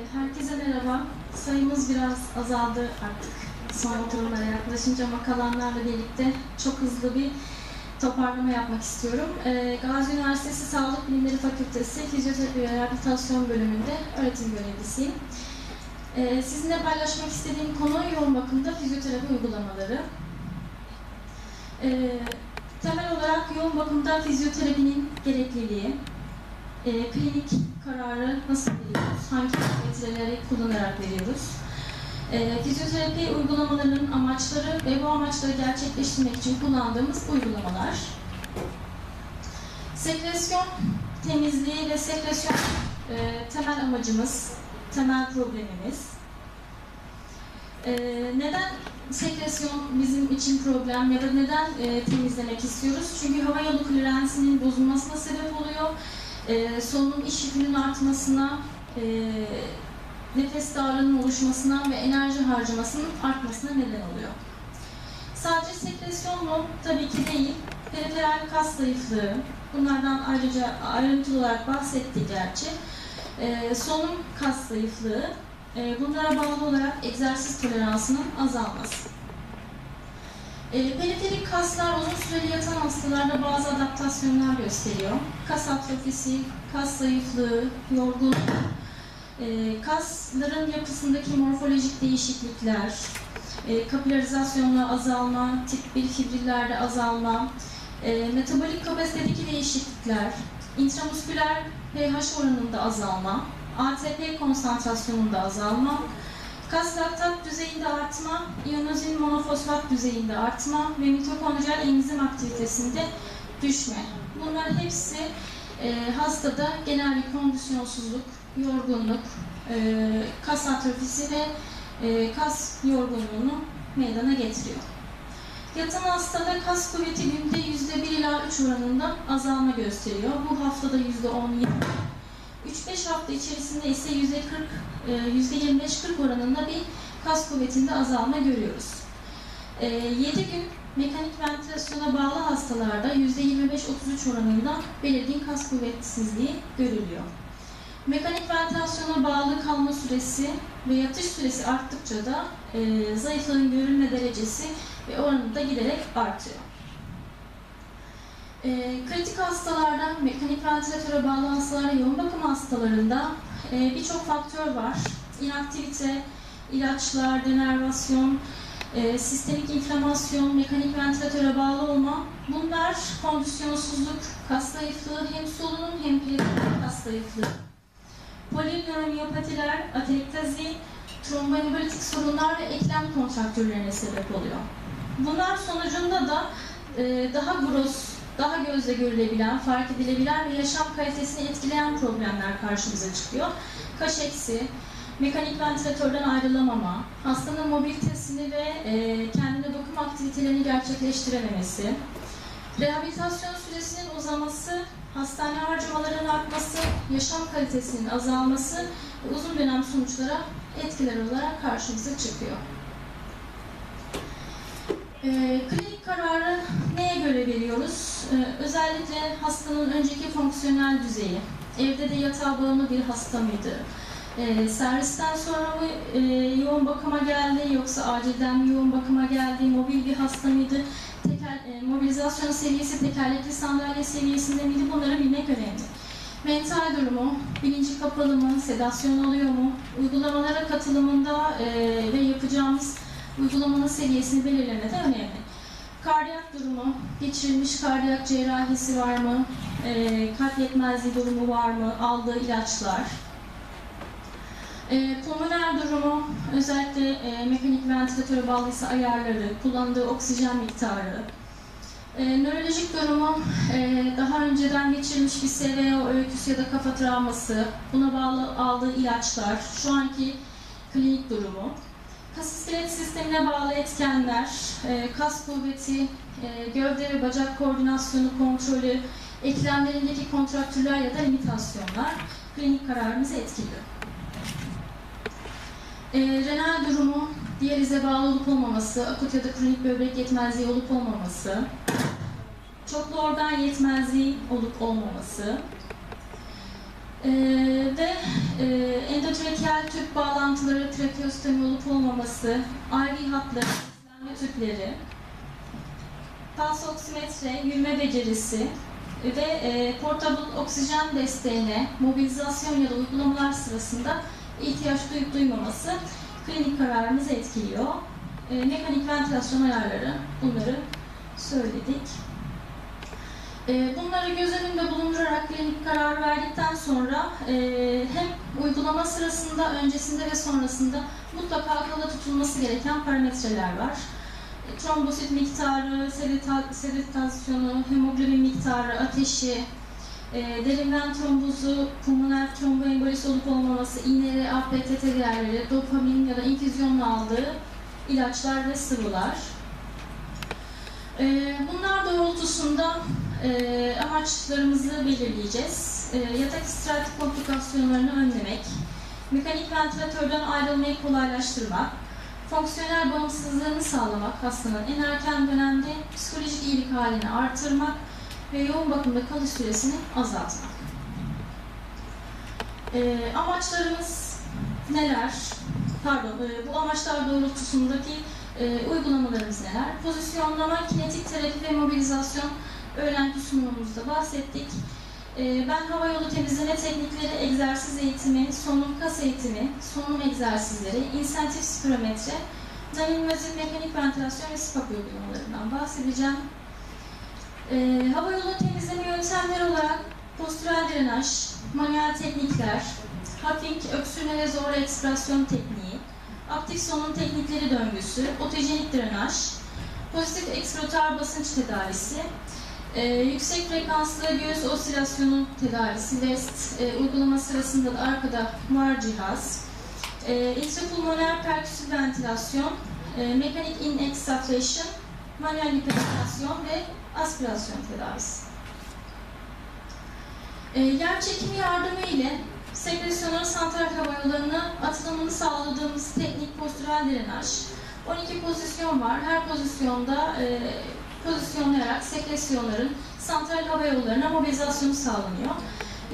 Herkese merhaba. Sayımız biraz azaldı artık son oturumlara yaklaşınca ama kalanlarla birlikte çok hızlı bir toparlama yapmak istiyorum. Ee, Gazi Üniversitesi Sağlık Bilimleri Fakültesi Fizyoterapi ve Rehabilitasyon bölümünde öğretim görevlisiyim. Ee, sizinle paylaşmak istediğim konu yoğun bakımda fizyoterapi uygulamaları. Ee, temel olarak yoğun bakımda fizyoterapinin gerekliliği, e, klinik kararı nasıl veriyoruz, hangi parametreleri kullanarak veriyoruz, e, fizyoterapi uygulamalarının amaçları ve bu amaçları gerçekleştirmek için kullandığımız uygulamalar, sekresyon temizliği ve sekresyon e, temel amacımız, temel problemimiz. E, neden sekresyon bizim için problem ya da neden e, temizlemek istiyoruz? Çünkü hava yolu klirensinin bozulmasına sebep oluyor e, solunum iş yükünün artmasına, e, nefes darlığının oluşmasına ve enerji harcamasının artmasına neden oluyor. Sadece sekresyon mu? Tabii ki değil. Periferal kas zayıflığı, bunlardan ayrıca ayrıntılı olarak bahsettik gerçi. E, solunum kas zayıflığı, e, bunlara bağlı olarak egzersiz toleransının azalması. E, periferik kaslar uzun süreli yatan hastalarda bazı adaptasyonlar gösteriyor. Kas atrofisi, kas zayıflığı, yorgunluk, e, kasların yapısındaki morfolojik değişiklikler, e, kapilarizasyonla azalma, tip 1 fibrillerde azalma, e, metabolik kapasitedeki değişiklikler, intramusküler pH oranında azalma, ATP konsantrasyonunda azalma, Kas laktat düzeyinde artma, iyanozin monofosfat düzeyinde artma ve mitokondriyal enzim aktivitesinde düşme. Bunlar hepsi e, hastada genel bir kondisyonsuzluk, yorgunluk, e, kas atrofisi ve e, kas yorgunluğunu meydana getiriyor. Yatan hastada kas kuvveti günde %1 ila 3 oranında azalma gösteriyor. Bu haftada %10-20 3-5 hafta içerisinde ise %40, %25-40 oranında bir kas kuvvetinde azalma görüyoruz. 7 gün mekanik ventilasyona bağlı hastalarda %25-33 oranında belirgin kas kuvvetsizliği görülüyor. Mekanik ventilasyona bağlı kalma süresi ve yatış süresi arttıkça da e, zayıflığın görülme derecesi ve oranı da giderek artıyor. E, kritik hastalarda, mekanik ventilatöre bağlı hastalarda, yoğun bakım hastalarında e, birçok faktör var. İnaktivite, ilaçlar, denervasyon, e, sistemik inflamasyon, mekanik ventilatöre bağlı olma. Bunlar kondisyonsuzluk, kas zayıflığı, hem solunum hem periferik kas zayıflığı. Polinöomiyopatiler, atelektazi, tromboembolitik sorunlar ve eklem kontraktürlerine sebep oluyor. Bunlar sonucunda da e, daha gros, daha gözle görülebilen, fark edilebilen ve yaşam kalitesini etkileyen problemler karşımıza çıkıyor. Kaşeksi, mekanik ventilatörden ayrılamama, hastanın mobilitesini ve e, kendine bakım aktivitelerini gerçekleştirememesi, rehabilitasyon süresinin uzaması, hastane harcamalarının artması, yaşam kalitesinin azalması uzun dönem sonuçlara etkiler olarak karşımıza çıkıyor. E, klinik kararı neye göre veriyoruz? E, özellikle hastanın önceki fonksiyonel düzeyi, evde de yatağa bağımlı bir hasta mıydı? E, servisten sonra mı e, yoğun bakıma geldi yoksa acilden mi yoğun bakıma geldi? Mobil bir hasta mıydı? Teker, e, mobilizasyon seviyesi tekerlekli sandalye seviyesinde miydi? Bunları bilmek önemli. Mental durumu, bilinci kapalı mı, sedasyon oluyor mu? Uygulamalara katılımında e, ve yapacağımız uygulamanın seviyesini belirleme de önemli. Kardiyak durumu, geçirilmiş kardiyak cerrahisi var mı? E, kalp yetmezliği durumu var mı? Aldığı ilaçlar. E, pulmoner durumu, özellikle e, mekanik ventilatöre bağlıysa ayarları, kullandığı oksijen miktarı. E, nörolojik durumu, e, daha önceden geçirmiş bir SVO öyküsü ya da kafa travması, buna bağlı aldığı ilaçlar, şu anki klinik durumu. Kas iskelet sistemine bağlı etkenler, e, kas kuvveti, e, gövde ve bacak koordinasyonu kontrolü, eklemlerindeki kontraktürler ya da limitasyonlar klinik kararımızı etkiliyor. E, renal durumu, diyalize bağlı olup olmaması, akut ya da kronik böbrek yetmezliği olup olmaması, çoklu organ yetmezliği olup olmaması, Ee, ve e, endotrakeal tüp bağlantıları, trakeostomi olup olmaması, IV hatları, beslenme tüpleri, pulse oksimetre, yürüme becerisi ve e, portable oksijen desteğine mobilizasyon ya da uygulamalar sırasında ihtiyaç duyup duymaması klinik kararımızı etkiliyor. E, mekanik ventilasyon ayarları bunları söyledik. E, bunları göz önünde bulundurarak klinik karar verdikten sonra e, hem uygulama sırasında, öncesinde ve sonrasında mutlaka akılda tutulması gereken parametreler var. E, Trombosit miktarı, sedita- seditasyonu, hemoglobin miktarı, ateşi, e, derin ven trombozu, pulmoner tromboembolisi olup olmaması, iğneleri, APTT değerleri, dopamin ya da infüzyonla aldığı ilaçlar ve sıvılar. Bunlar doğrultusunda e, amaçlarımızı belirleyeceğiz. E, yatak istirahat komplikasyonlarını önlemek, mekanik ventilatörden ayrılmayı kolaylaştırmak, fonksiyonel bağımsızlığını sağlamak hastanın en erken dönemde psikolojik iyilik halini artırmak ve yoğun bakımda kalış süresini azaltmak. E, amaçlarımız neler? Pardon, e, bu amaçlar doğrultusundaki e, uygulamalarımız neler? Pozisyonlama, kinetik terapi ve mobilizasyon öğrenci sunumumuzda bahsettik. E, ben hava yolu temizleme teknikleri, egzersiz eğitimi, solunum kas eğitimi, solunum egzersizleri, insentif spirometre, naninvazif mekanik ventilasyon ve SPAP uygulamalarından bahsedeceğim. E, hava yolu temizleme yöntemleri olarak postürel drenaj, manuel teknikler, Huffing, öksürme ve zorlu ekspresyon tekniği, aktif solunum teknikleri döngüsü, otojenik drenaj, pozitif eksplotar basınç tedavisi, e, yüksek frekanslı göğüs osilasyonu tedavisi, VEST e, uygulama sırasında da arkada var cihaz, e, intrapulmoner perküsif ventilasyon, e, mekanik in exsufflation, manuel hiperventilasyon ve aspirasyon tedavisi. E, yer çekimi yardımı ile sekresyonların santral hava yollarına atılımını sağladığımız teknik postürel drenaj. 12 pozisyon var. Her pozisyonda e, pozisyonlayarak sekresyonların santral hava yollarına mobilizasyonu sağlanıyor.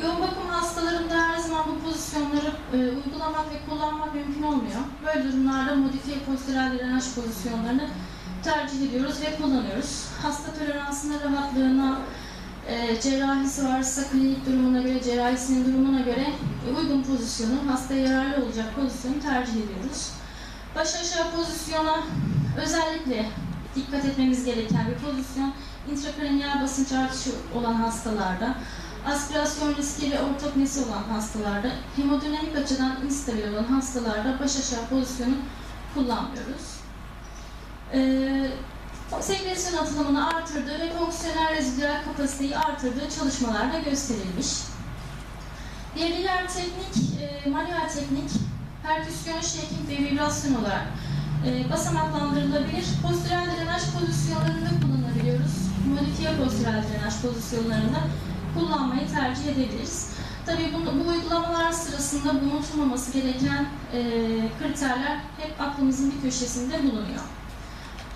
Yoğun bakım hastalarında her zaman bu pozisyonları e, uygulamak ve kullanmak mümkün olmuyor. Böyle durumlarda modifiye postürel drenaj pozisyonlarını tercih ediyoruz ve kullanıyoruz. Hasta toleransına, rahatlığına, e, cerrahisi varsa klinik durumuna göre, cerrahisinin durumuna göre e, uygun pozisyonu, hastaya yararlı olacak pozisyonu tercih ediyoruz. Baş aşağı pozisyona özellikle dikkat etmemiz gereken bir pozisyon intrakranial basınç artışı olan hastalarda, aspirasyon riski ve ortopnesi olan hastalarda, hemodinamik açıdan instabil olan hastalarda baş aşağı pozisyonu kullanmıyoruz. Ee, sekresyon atılımını artırdığı ve fonksiyonel rezidüel kapasiteyi artırdığı çalışmalarda gösterilmiş. Bir diğer teknik, e, manuel teknik, perküsyon, shaking ve vibrasyon olarak e, basamaklandırılabilir. Postürel drenaj pozisyonlarında kullanabiliyoruz. Modifiye postürel drenaj pozisyonlarında kullanmayı tercih edebiliriz. Tabii bu, bu uygulamalar sırasında unutulmaması gereken e, kriterler hep aklımızın bir köşesinde bulunuyor.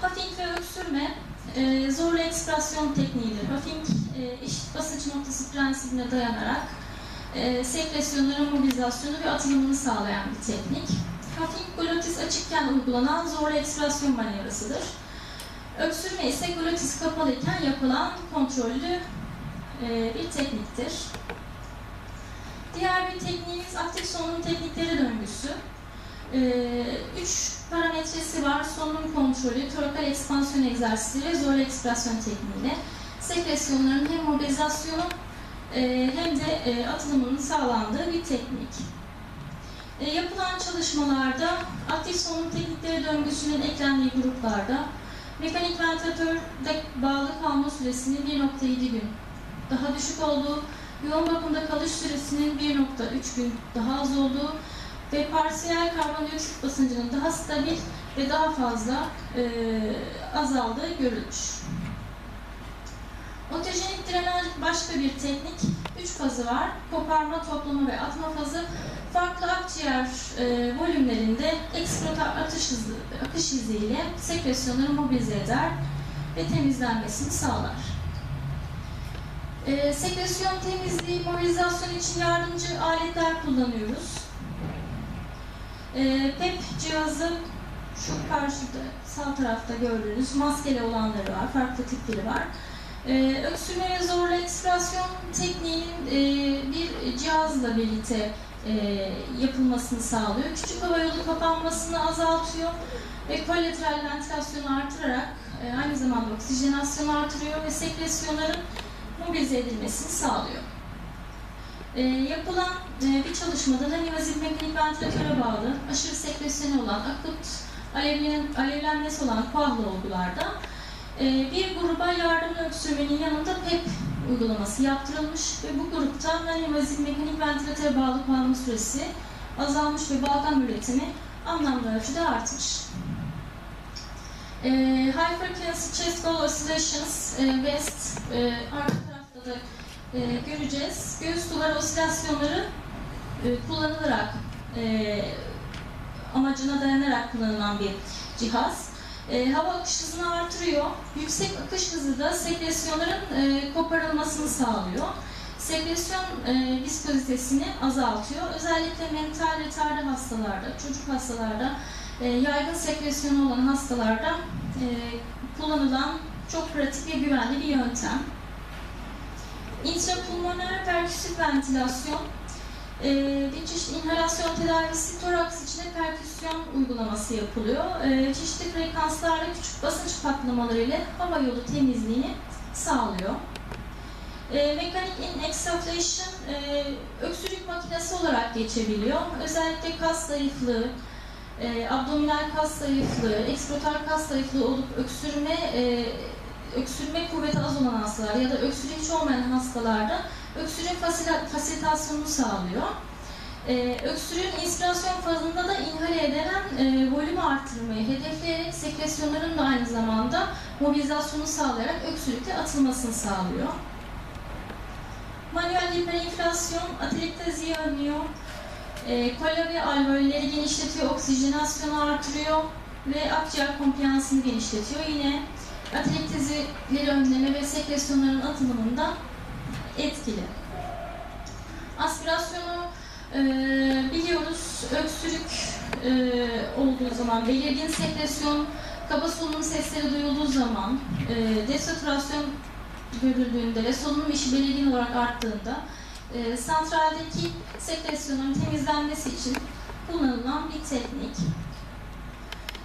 Huffing ve öksürme e, zorlu ekspresyon tekniğidir. Huffing e, eşit basınç noktası prensibine dayanarak e, sekresyonların mobilizasyonu ve atılımını sağlayan bir teknik. Huffing glotis açıkken uygulanan zorlu ekspresyon manevrasıdır. Öksürme ise glotis kapalıyken yapılan kontrollü e, bir tekniktir. Diğer bir tekniğimiz aktif solunum teknikleri döngüsü. Ee, üç parametresi var. Solunum kontrolü, torakal ekspansiyon egzersizleri ve zorlu ekspresyon tekniğiyle sekresyonların hem mobilizasyonu e, hem de e, atılımının sağlandığı bir teknik. E, yapılan çalışmalarda aktif solunum teknikleri döngüsünün eklendiği gruplarda mekanik ventilatörde bağlı kalma süresinin 1.7 gün daha düşük olduğu, yoğun bakımda kalış süresinin 1.3 gün daha az olduğu ve parsiyel karbondioksit basıncının daha stabil ve daha fazla e, azaldığı görülmüş. Otojenik drenaj başka bir teknik. Üç fazı var. Koparma, toplama ve atma fazı. Farklı akciğer e, volümlerinde eksplotar atış hızı, akış iziyle sekresyonları mobilize eder ve temizlenmesini sağlar. E, sekresyon temizliği, mobilizasyon için yardımcı aletler kullanıyoruz. E, PEP cihazı şu karşıda sağ tarafta gördüğünüz maskeli olanları var, farklı tipleri var. E, öksürme ve zorla ekspirasyon tekniğinin e, bir cihazla birlikte e, yapılmasını sağlıyor. Küçük hava yolu kapanmasını azaltıyor ve kolateral ventilasyonu artırarak e, aynı zamanda oksijenasyonu artırıyor ve sekresyonların mobilize edilmesini sağlıyor. E, yapılan e, bir çalışmada da nivazil mekanik ventilatöre bağlı aşırı sekresyonu olan akut alevlen, alevlenmesi olan koahlı olgularda bir gruba yardımlı öksürmenin yanında PEP uygulaması yaptırılmış ve bu grupta non-invazif mekanik ventilatöre bağlı kalma süresi azalmış ve balgam üretimi anlamlı ölçüde artmış. E, high frequency chest wall oscillations e, West e, arka tarafta da e, göreceğiz. Göğüs duvarı osilasyonları e, kullanılarak e, amacına dayanarak kullanılan bir cihaz. E, hava akış hızını artırıyor. Yüksek akış hızı da sekresyonların e, koparılmasını sağlıyor. Sekresyon e, viskozitesini azaltıyor. Özellikle mental retardı hastalarda, çocuk hastalarda, e, yaygın sekresyonu olan hastalarda e, kullanılan çok pratik ve güvenli bir yöntem. İntrapulmoner perküsif ventilasyon e, bir çeşit inhalasyon tedavisi toraks içinde perküsyon uygulaması yapılıyor. E, çeşitli frekanslarla küçük basınç patlamaları ile hava yolu temizliğini sağlıyor. E, mekanik inexaflation e, öksürük makinesi olarak geçebiliyor. Özellikle kas zayıflığı, e, abdominal kas zayıflığı, eksplotar kas zayıflığı olup öksürme e, öksürme kuvveti az olan hastalar ya da öksürüğü hiç olmayan hastalarda fasila- fasilitasyonunu sağlıyor. Ee, öksürüğün inspirasyon fazında da inhale edilen e, volümü arttırmayı hedefleyerek sekresyonların da aynı zamanda mobilizasyonu sağlayarak öksürükte atılmasını sağlıyor. Manuel hiperinflasyon atelektaziyi önlüyor. E, kola ve alveolleri genişletiyor, oksijenasyonu artırıyor ve akciğer kompliyansını genişletiyor. Yine atelektazileri önleme ve sekresyonların atılımında etkili. Aspirasyonu e, biliyoruz öksürük e, olduğu zaman, belirgin sekresyon, kaba solunum sesleri duyulduğu zaman, e, desaturasyon görüldüğünde ve solunum işi belirgin olarak arttığında e, santraldeki sekresyonun temizlenmesi için kullanılan bir teknik.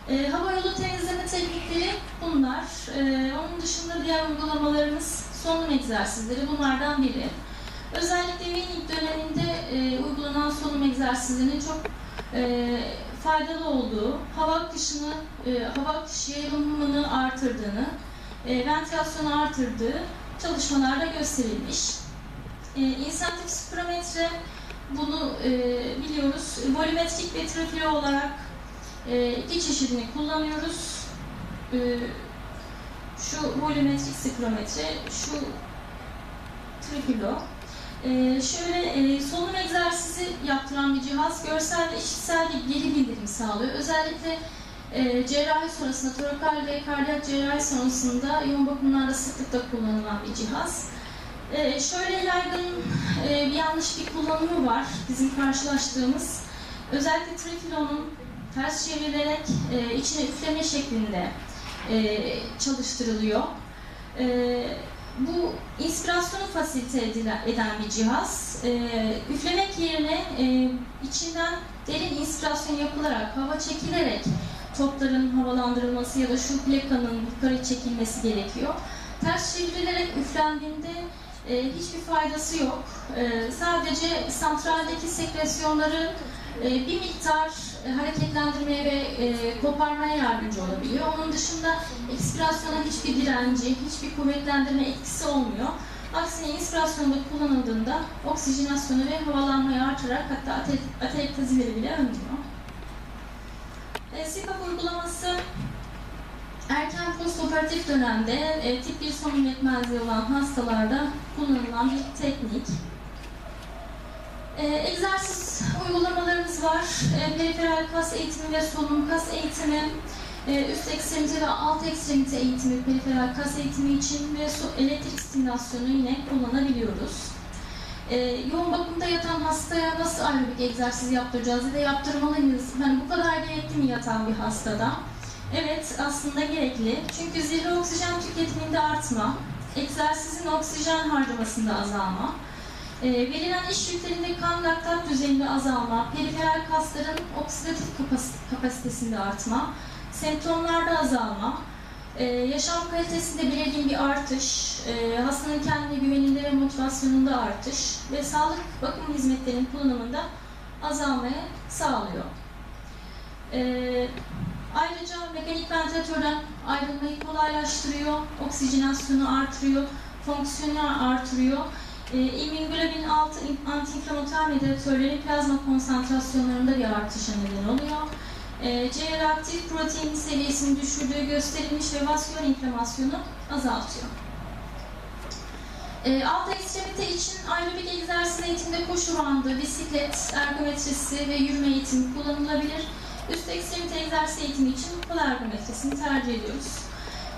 E, hava yolu temizleme teknikleri bunlar. E, onun dışında diğer uygulamalarımız solunum egzersizleri bunlardan biri. Özellikle Winning döneminde e, uygulanan solunum egzersizlerinin çok e, faydalı olduğu, hava akışını, e, hava akış yayılımını artırdığını, e, ventilasyonu artırdığı çalışmalarda gösterilmiş. E, insentif spirometre bunu e, biliyoruz. Volümetrik ve trafilo olarak e, iki çeşidini kullanıyoruz. E, şu volümetrik spirometre, şu trifilo. Ee, şöyle e, solunum egzersizi yaptıran bir cihaz görsel ve işitsel bir geri bildirim sağlıyor. Özellikle e, cerrahi sonrasında, torakal ve kardiyak cerrahi sonrasında yoğun bakımlarda sıklıkla kullanılan bir cihaz. E, şöyle yaygın e, bir yanlış bir kullanımı var bizim karşılaştığımız. Özellikle trifilonun ters çevrilerek e, içine üfleme şeklinde e, çalıştırılıyor. E, bu inspirasyonu fasilite eden bir cihaz. E, üflemek yerine e, içinden derin inspirasyon yapılarak, hava çekilerek topların havalandırılması ya da şu plakanın yukarı çekilmesi gerekiyor. Ters çevrilerek üflendiğinde e, hiçbir faydası yok. E, sadece santraldeki sekresyonları e, bir miktar hareketlendirmeye ve e, koparmaya yardımcı olabiliyor. Onun dışında ekspirasyona hiçbir direnci, hiçbir kuvvetlendirme etkisi olmuyor. Aksine inspirasyonda kullanıldığında oksijenasyonu ve havalanmayı artırarak hatta ate- bile önlüyor. E, CPAP uygulaması erken postoperatif dönemde e, tip 1 solunum yetmezliği olan hastalarda kullanılan bir teknik. E, egzersiz uygulamalarımız var. E, periferal kas eğitimi ve solunum kas eğitimi. e, üst ekstremite ve alt ekstremite eğitimi, periferal kas eğitimi için ve so- elektrik stimülasyonu yine kullanabiliyoruz. E, yoğun bakımda yatan hastaya nasıl aerobik egzersiz yaptıracağız ya da yaptırmalı mıyız? Yani bu kadar gerekli mi yatan bir hastada? Evet, aslında gerekli. Çünkü zirve oksijen tüketiminde artma, egzersizin oksijen harcamasında azalma, e, verilen iş yüklerinde kan laktat düzeyinde azalma, periferal kasların oksidatif kapas- kapasitesinde artma, semptomlarda azalma, e, yaşam kalitesinde belirgin bir artış, e, hastanın kendine güveninde ve motivasyonunda artış ve sağlık bakım hizmetlerinin kullanımında azalmayı sağlıyor. E, ayrıca mekanik ventilatörden ayrılmayı kolaylaştırıyor, oksijenasyonu artırıyor, fonksiyonu artırıyor. E, immunoglobulin 6 antiinflamatuar mediatörleri plazma konsantrasyonlarında bir artışa neden oluyor. E, C-reaktif protein seviyesini düşürdüğü gösterilmiş ve vasküler inflamasyonu azaltıyor. E, alt ekstremite için aerobik egzersiz eğitiminde koşu bandı, bisiklet, ergometrisi ve yürüme eğitimi kullanılabilir. Üst ekstremite egzersiz eğitimi için kol ergometrisini tercih ediyoruz.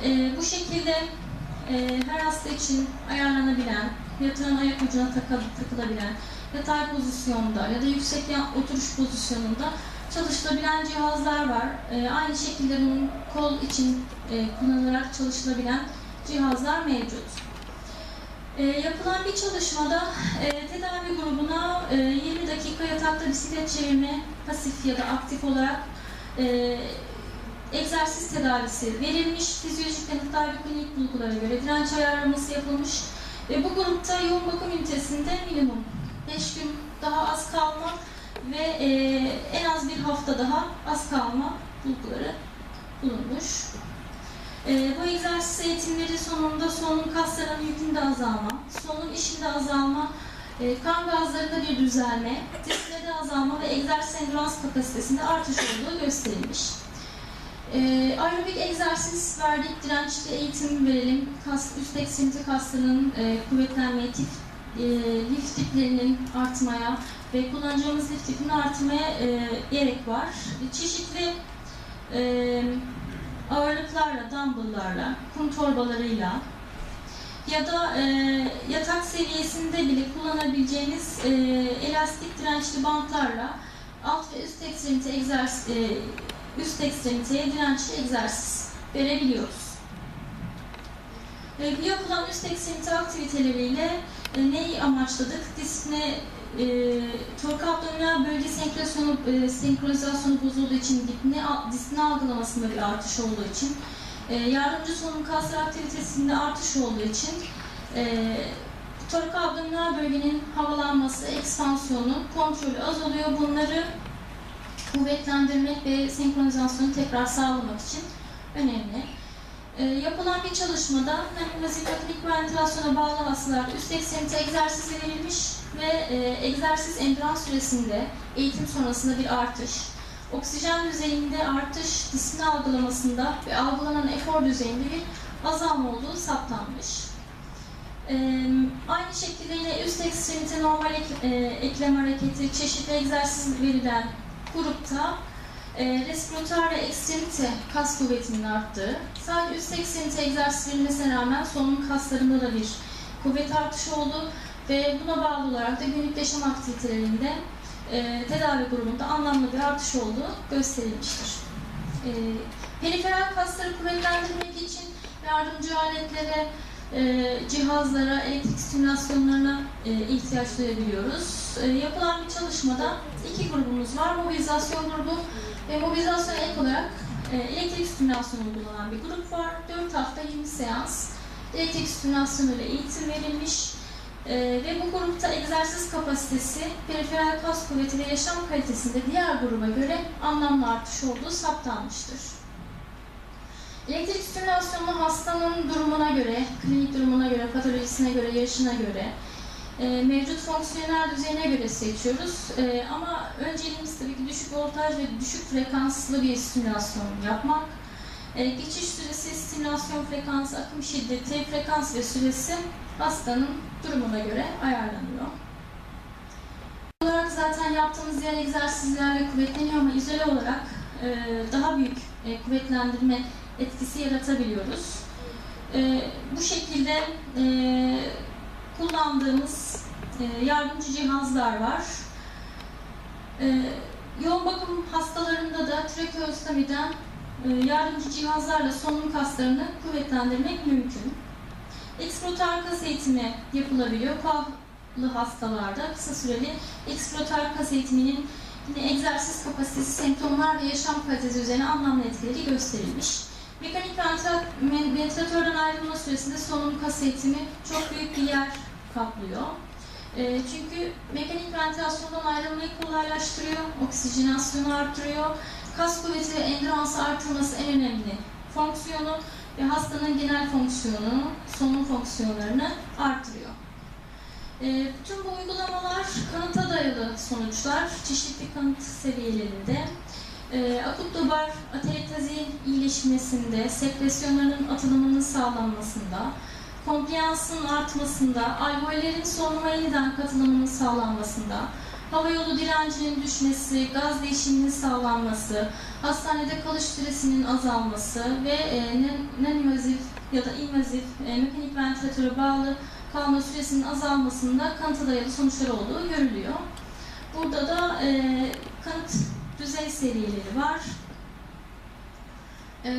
E, bu şekilde e, her hasta için ayarlanabilen, yatıran ayak ucuna takı- takılabilen, yatay pozisyonda ya da yüksek oturuş pozisyonunda çalışılabilen cihazlar var. E, aynı şekilde bunun kol için e, kullanılarak çalışılabilen cihazlar mevcut. E, yapılan bir çalışmada e, tedavi grubuna e, 20 dakika yatakta bisiklet çevirme pasif ya da aktif olarak e, egzersiz tedavisi verilmiş, fizyolojik yanıtlar ve klinik bulgulara göre direnç ayarlaması yapılmış ve bu grupta yoğun bakım ünitesinde minimum 5 gün daha az kalma ve e, en az bir hafta daha az kalma bulguları bulunmuş. E, bu egzersiz eğitimleri sonunda solunum kaslarının yükünde azalma, solunum işinde azalma, e, kan gazlarında bir düzelme, disnede azalma ve egzersiz endurans kapasitesinde artış olduğu gösterilmiş. E, aerobik egzersiz verdik, dirençli eğitim verelim, kas, üst ekstremite kaslarının e, kuvvetlenmeye, tif, e, lif tiplerinin artmaya ve kullanacağımız lif tipinin artmaya e, gerek var. Çeşitli e, ağırlıklarla, dumbbell'larla, kum torbalarıyla ya da e, yatak seviyesinde bile kullanabileceğiniz e, elastik dirençli bantlarla alt ve üst ekstremite egzersiz, e, üst ekstremiteye dirençli egzersiz verebiliyoruz. E, yapılan üst ekstremite aktiviteleriyle e, neyi amaçladık? Diskne e, tork abdominal bölge senkronizasyonu, e, senkronizasyonu bozulduğu için dipne, diskne algılamasında bir artış olduğu için e, yardımcı solunum kasları aktivitesinde artış olduğu için e, tork abdominal bölgenin havalanması, ekspansiyonu, kontrolü azalıyor. Bunları kuvvetlendirmek ve senkronizasyonu tekrar sağlamak için önemli. E, yapılan bir çalışmada hem vazifatik ventilasyona bağlı hastalarda üst ekstremite egzersizi verilmiş ve e, egzersiz endurans süresinde eğitim sonrasında bir artış, oksijen düzeyinde artış, disiplin algılamasında ve algılanan efor düzeyinde bir azalma olduğu saptanmış. E, aynı şekilde yine üst ekstremite normal ek, e, eklem hareketi, çeşitli egzersiz verilen grupta e, respiratuar ve ekstremite kas kuvvetinin arttığı, sadece üst ekstremite egzersiz verilmesine rağmen solunum kaslarında da bir kuvvet artışı oldu ve buna bağlı olarak da günlük yaşam aktivitelerinde e, tedavi grubunda anlamlı bir artış olduğu gösterilmiştir. E, periferal kasları kuvvetlendirmek için yardımcı aletlere, e, cihazlara, elektrik stimülasyonlarına e, ihtiyaç duyabiliyoruz. E, yapılan bir çalışmada iki grubumuz var. Mobilizasyon grubu ve mobilizasyona ek olarak e, elektrik stimülasyonu uygulanan bir grup var. 4 hafta 20 seans elektrik stimülasyonu ile eğitim verilmiş. E, ve bu grupta egzersiz kapasitesi, periferal kas kuvveti ve yaşam kalitesinde diğer gruba göre anlamlı artış olduğu saptanmıştır. Elektrik stimülasyonu hastanın durumuna göre, klinik durumuna göre, patolojisine göre, yaşına göre, e, mevcut fonksiyonel düzeyine göre seçiyoruz. E, ama önceliğimiz tabii ki düşük voltaj ve düşük frekanslı bir stimülasyon yapmak. E, geçiş süresi, stimülasyon frekansı, akım şiddeti, frekans ve süresi hastanın durumuna göre ayarlanıyor. olarak zaten yaptığımız diğer egzersizlerle kuvvetleniyor ama izole olarak e, daha büyük e, kuvvetlendirme etkisi yaratabiliyoruz. E, bu şekilde e, kullandığımız e, yardımcı cihazlar var. E, yoğun bakım hastalarında da trakeostomiden e, yardımcı cihazlarla solunum kaslarını kuvvetlendirmek mümkün. Eksploiter kas eğitimi yapılabiliyor. Koahlı hastalarda kısa süreli eksploiter kas eğitiminin yine egzersiz kapasitesi, semptomlar ve yaşam kalitesi üzerine anlamlı etkileri gösterilmiş. Mekanik ventilatörden ayrılma süresinde solunum kas eğitimi çok büyük bir yer kaplıyor. E, çünkü mekanik ventilasyondan ayrılmayı kolaylaştırıyor, oksijenasyonu arttırıyor, kas kuvveti ve endüransı artırması en önemli fonksiyonu ve hastanın genel fonksiyonu, solunum fonksiyonlarını artırıyor. E, bütün bu uygulamalar kanıta dayalı sonuçlar, çeşitli kanıt seviyelerinde, e, akut dobar atelektazi iyileşmesinde, sekresyonların atılımının sağlanmasında, kompliyansın artmasında, alveollerin solunuma yeniden katılımının sağlanmasında, hava yolu direncinin düşmesi, gaz değişiminin sağlanması, hastanede kalış süresinin azalması ve e, ya da invazif e, mekanik ventilatöre bağlı kalma süresinin azalmasında kanıta dayalı sonuçlar olduğu görülüyor. Burada da e, kanıt düzey seviyeleri var. E,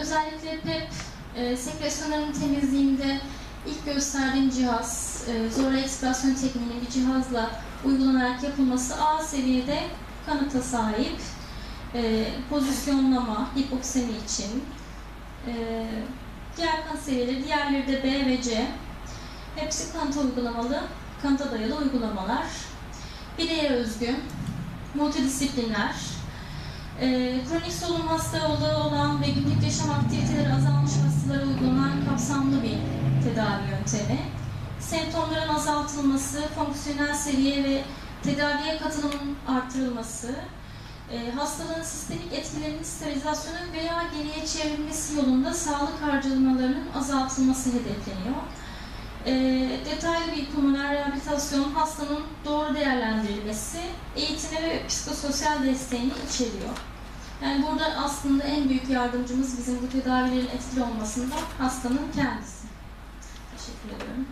özellikle PEP e, sekresyonların temizliğinde ilk gösterdiğim cihaz, e, zorla ekspirasyon tekniğinin bir cihazla uygulanarak yapılması A seviyede kanıta sahip. E, pozisyonlama, hipoksemi için. E, diğer kanıt seviyeleri, diğerleri de B ve C. Hepsi kanıta uygulamalı, kanıta dayalı uygulamalar. Bireye özgü, multidisipliner, e, kronik solunum hastalığı olan ve günlük yaşam aktiviteleri azalmış hastalara uygulanan kapsamlı bir tedavi yöntemi. Semptomların azaltılması, fonksiyonel seviye ve tedaviye katılımın artırılması, e, hastalığın sistemik etkilerinin sterilizasyonu veya geriye çevrilmesi yolunda sağlık harcamalarının azaltılması hedefleniyor. E, detaylı bir pulmoner rehabilitasyon hastanın doğru değerlendirilmesi, eğitimi ve psikososyal desteğini içeriyor. Yani burada aslında en büyük yardımcımız bizim bu tedavilerin etkili olmasında hastanın kendisi. Teşekkür ederim.